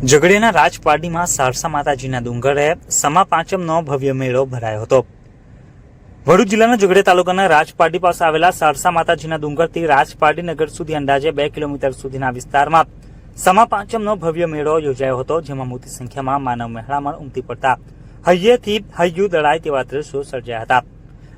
ઝઘડિયાના રાજપાડીમાં સારસા માતાજીના ડુંગરે સમા પાંચમનો ભવ્ય મેળો ભરાયો હતો. ભરૂચ જિલ્લાના ઝઘડિયા તાલુકાના રાજપાડી પાસે આવેલા સારસા માતાજીના ડુંગરથી રાજપાડી નગર સુધી અંદાજે બે કિલોમીટર સુધીના વિસ્તારમાં સમા પાંચમનો ભવ્ય મેળો યોજાયો હતો, જેમાં મોટી સંખ્યામાં માનવ મહેળામણ ઉમટી પડતા હૈયેથી હૈયું દળાય તેવા દ્રશ્યો સર્જાયા હતા.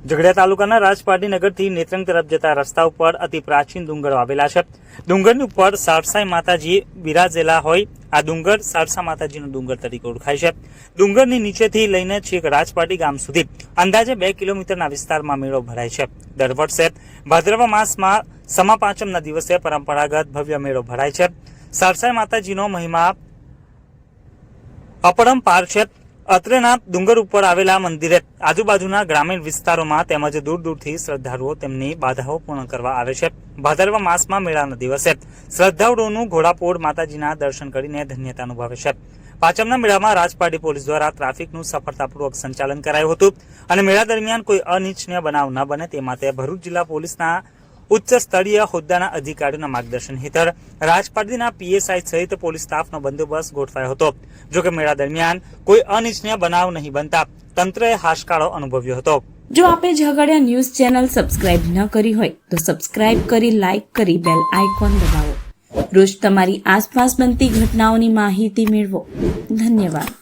ઝઘડિયા તાલુકાના રાજપાડી નગરથી નેત્રંગ તરફ જતા રસ્તા ઉપર અતિ પ્રાચીન ડુંગરો આવેલા છે. ડુંગરની ઉપર સારસાઈ માતાજી બિરાજેલા હોય આ ડુંગર સારસા માતાજીનો ડુંગર તરીકે ઓળખાય છે. ડુંગરની નીચેથી લઈને છેક રાજપાટી ગામ સુધી અંદાજે બે કિલોમીટરના વિસ્તારમાં મેળો ભરાય છે. દર વર્ષે ભાદ્રવા માસમાં સમાપાંચમના દિવસે પરંપરાગત ભવ્ય મેળો ભરાય છે. સારસાઈ માતાજીનો મહિમા અપરંપાર છે. અત્રેના ડુંગર ઉપર આવેલા મંદિરે આજુબાજુના ગ્રામીણ વિસ્તારોમાં તેમજ દૂર દૂરથી શ્રદ્ધાળુઓ તેમની બાધાઓ પૂર્ણ કરવા આવે છે. ભાદરવા માસમાં મેળાના દિવસે શ્રદ્ધાળુઓનું ઘોડાપોળ માતાજીના દર્શન કરીને ધન્યતા અનુભવે છે. પાચમના મેળામાં રાજપાડી પોલીસ દ્વારા ટ્રાફિકનું સફળતાપૂર્વક સંચાલન કરાયું હતું અને મેળા દરમિયાન કોઈ અનિચ્છનીય બનાવ ન બને તે માટે ભરૂચ જિલ્લા પોલીસના ઉચ્ચ સ્તરીય હોદ્દાના અધિકારીઓના માર્ગદર્શન હેઠળ રાજપારડીના પીએસઆઈ સહિત પોલીસ સ્ટાફનો બંદોબસ્ત ગોઠવાયો હતો. જોકે મેળા દરમિયાન કોઈ અનિચ્છનીય બનાવ નહીં બનતા તંત્રએ હાશકાળો અનુભવ્યો હતો. જો આપે ઝઘડિયા ન્યૂઝ ચેનલ સબસ્ક્રાઇબ ન કરી હોય, તો સબસ્ક્રાઇબ કરી, લાઇક કરી, બેલ આઇકોન દબાવો. રોજ તમારી આસપાસ બનતી ઘટનાઓની માહિતી મેળવો. ધન્યવાદ.